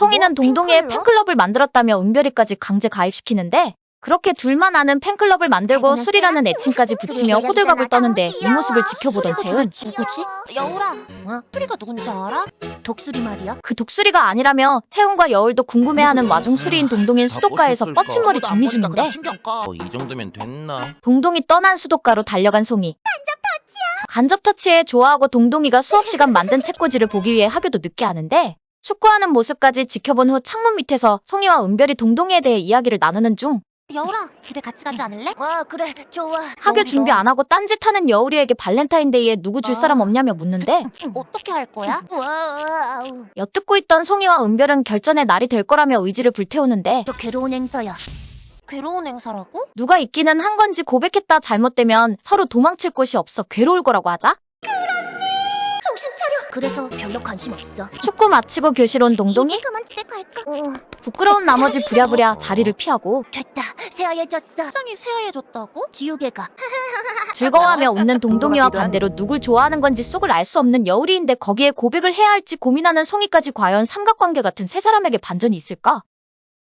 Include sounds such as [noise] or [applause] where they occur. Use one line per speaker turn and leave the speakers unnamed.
송이는
뭐?
동동이의
팬클럽?
팬클럽을 만들었다며 은별이까지 강제 가입시키는데 그렇게 둘만 아는 팬클럽을 만들고 술이라는 애칭까지 붙이며 호들갑을. 떠는데 이. 모습을 지켜보던 채은
도대체 누구지? 여울아, 어? 수리가 누군지 알아? 독수리 말이야.
그 독수리가 아니라며 채은과 여울도 궁금해하는? 와중 수리인 동동인 수도가에서? 뻗친 머리 정리 중인데
어, 이 정도면 됐나?
동동이 떠난 수도가로 달려간 송이. 간접 터치야. 간접 터치에 좋아하고 동동이가 수업 시간 만든 책꽂이를 보기 위해 학교도 늦게 하는데 축구하는 모습까지 지켜본 후 창문 밑에서 송이와 은별이 동동이에 대해 이야기를 나누는 중
여울아, 집에 같이 가지 않을래? 아, 그래, 좋아.
학교 준비 안 하고 딴짓하는 여울이에게 발렌타인데이에 누구 줄 사람 없냐며 묻는데 [laughs]
어떻게 할 거야? [laughs] 와우,
엿듣고 있던 송이와 은별은 결전의 날이 될 거라며 의지를 불태우는데
저 괴로운 행사야. 괴로운 행사라고?
누가 있기는 한 건지 고백했다 잘못되면 서로 도망칠 곳이 없어 괴로울 거라고 하자.
그래서 별로 관심 없어.
축구 마치고 교실 온 동동이?
어,
부끄러운 나머지 [laughs] 부랴부랴 자리를 피하고
됐다. 새하얘졌어. 화장이 새하얘졌다고? 지우개가. [laughs]
즐거워하며 웃는 동동이와 반대로 누굴 좋아하는 건지 속을 알 수 없는 여울이인데 거기에 고백을 해야 할지 고민하는 송이까지 과연 삼각관계 같은 세 사람에게 반전이 있을까?